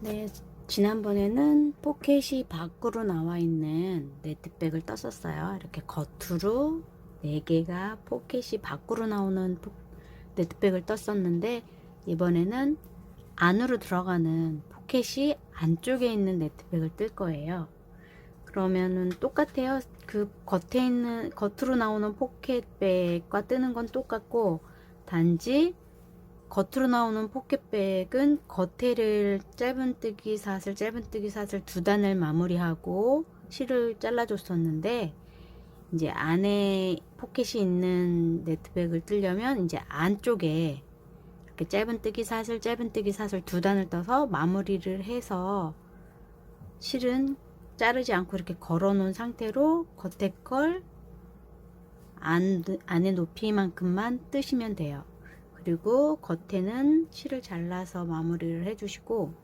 네, 지난번에는 포켓이 밖으로 나와 있는 네트백을 떴었어요. 이렇게 겉으로 4개가 포켓이 밖으로 나오는 포- 네트백을 떴었는데 이번에는 안으로 들어가는 포켓이 안쪽에 있는 네트백을 뜰 거예요. 그러면은 똑같아요. 그 겉에 있는 겉으로 나오는 포켓백과 뜨는 건 똑같고 단지 겉으로 나오는 포켓백은 겉에를 짧은뜨기 사슬 짧은뜨기 사슬 두 단을 마무리하고 실을 잘라줬었는데 이제 안에 포켓이 있는 네트백을 뜨려면 이제 안쪽에 이렇게 짧은뜨기 사슬 짧은뜨기 사슬 두 단을 떠서 마무리를 해서 실은 자르지 않고 이렇게 걸어 놓은 상태로 겉에 걸 안, 안에 높이만큼만 뜨시면 돼요. 그리고 겉에는 실을 잘라서 마무리를 해주시고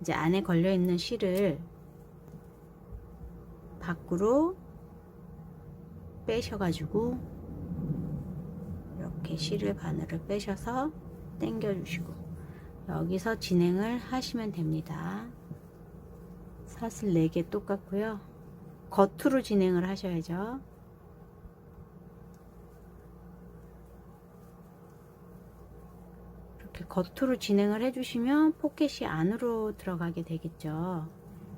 이제 안에 걸려 있는 실을 밖으로 빼셔가지고 이렇게 실을 바늘을 빼셔서 당겨 주시고 여기서 진행을 하시면 됩니다. 사슬 4개 똑같고요. 겉으로 진행을 하셔야죠. 이렇게 겉으로 진행을 해주시면 포켓이 안으로 들어가게 되겠죠.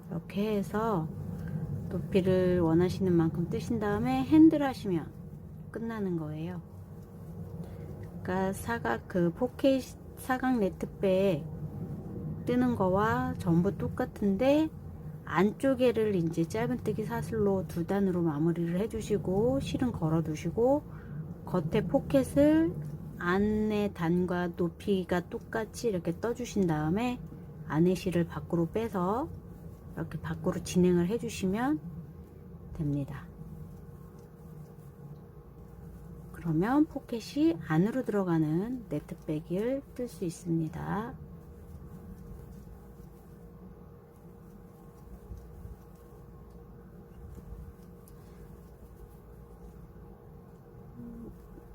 이렇게 해서 높이를 원하시는 만큼 뜨신 다음에 핸들 하시면 끝나는 거예요. 그러니까 사각 그 포켓 사각 네트백 뜨는 거와 전부 똑같은데 안쪽에를 이제 짧은뜨기 사슬로 두 단으로 마무리를 해주시고 실은 걸어 두시고 겉에 포켓을 안의 단과 높이가 똑같이 이렇게 떠주신 다음에 안의 실을 밖으로 빼서 이렇게 밖으로 진행을 해주시면 됩니다. 그러면 포켓이 안으로 들어가는 네트백을 뜰 수 있습니다.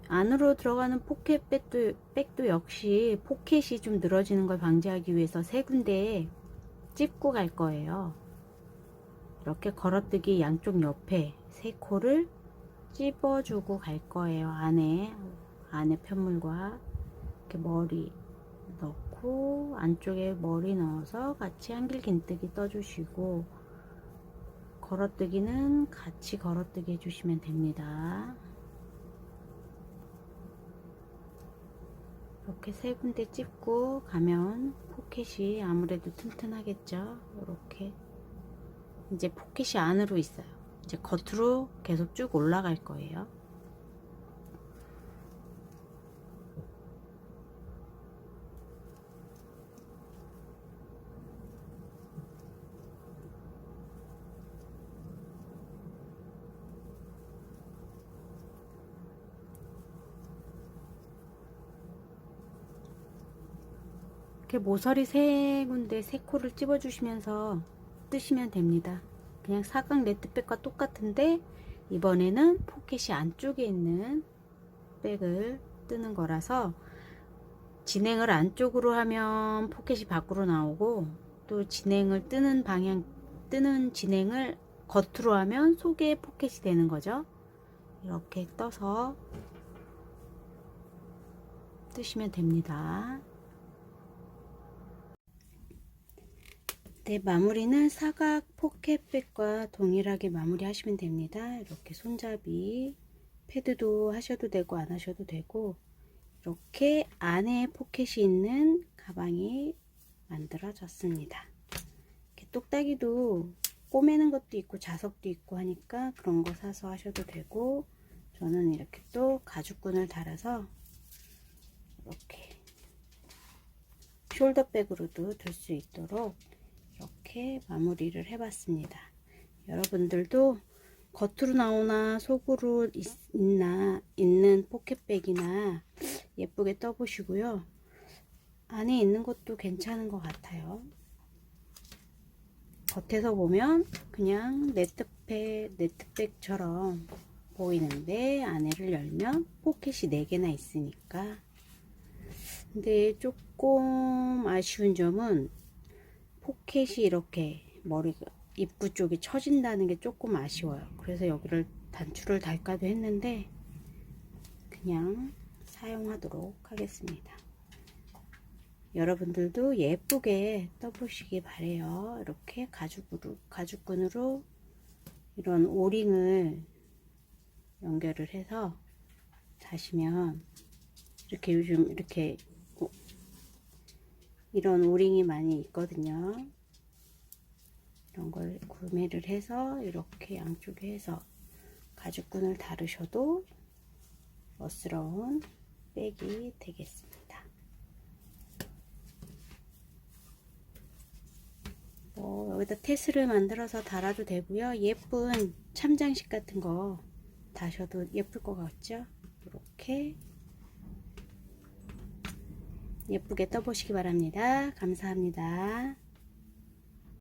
안으로 들어가는 포켓 백도, 역시 포켓이 좀 늘어지는 걸 방지하기 위해서 세 군데에 찝고 갈 거예요. 이렇게 걸어뜨기 양쪽 옆에 세 코를 찝어주고 갈 거예요. 안에, 안에 편물과 이렇게 머리 넣고 안쪽에 머리 넣어서 같이 한길 긴뜨기 떠주시고 걸어뜨기는 같이 걸어뜨기 해주시면 됩니다. 이렇게 세 군데 찝고 가면 포켓이 아무래도 튼튼하겠죠. 이렇게 이제 포켓이 안으로 있어요. 이제 겉으로 계속 쭉 올라갈 거예요. 이렇게 모서리 세 군데 세 코를 찝어 주시면서 뜨시면 됩니다. 그냥 사각 네트백과 똑같은데 이번에는 포켓이 안쪽에 있는 백을 뜨는 거라서 진행을 안쪽으로 하면 포켓이 밖으로 나오고 또 진행을 뜨는 방향 뜨는 진행을 겉으로 하면 속에 포켓이 되는 거죠. 이렇게 떠서 뜨시면 됩니다. 네, 마무리는 사각 포켓백과 동일하게 마무리 하시면 됩니다. 이렇게 손잡이, 패드도 하셔도 되고 안 하셔도 되고 이렇게 안에 포켓이 있는 가방이 만들어졌습니다. 이렇게 똑딱이도 꼬매는 것도 있고 자석도 있고 하니까 그런 거 사서 하셔도 되고 저는 이렇게 또 가죽끈을 달아서 이렇게 숄더백으로도 들 수 있도록 이렇게 마무리를 해봤습니다. 여러분들도 겉으로 나오나 속으로 있, 나 있는 포켓백이나 예쁘게 떠보시고요. 안에 있는 것도 괜찮은 것 같아요. 겉에서 보면 그냥 네트백, 네트백처럼 보이는데 안에를 열면 포켓이 4개나 있으니까 근데 조금 아쉬운 점은 포켓이 이렇게 머리가 입구 쪽이 처진다는 게 조금 아쉬워요. 그래서 여기를 단추를 달까도 했는데 그냥 사용하도록 하겠습니다. 여러분들도 예쁘게 떠보시기 바래요. 이렇게 가죽으로 가죽끈으로 이런 오링을 연결을 해서 다시면 이렇게 요즘 이렇게 오- 이런 오링이 많이 있거든요. 이런 걸 구매를 해서 이렇게 양쪽에 해서 가죽끈을 다르셔도 멋스러운 백이 되겠습니다. 뭐 여기다 테스를 만들어서 달아도 되고요. 예쁜 참장식 같은 거 다셔도 예쁠 것 같죠? 이렇게 예쁘게 떠보시기 바랍니다. 감사합니다.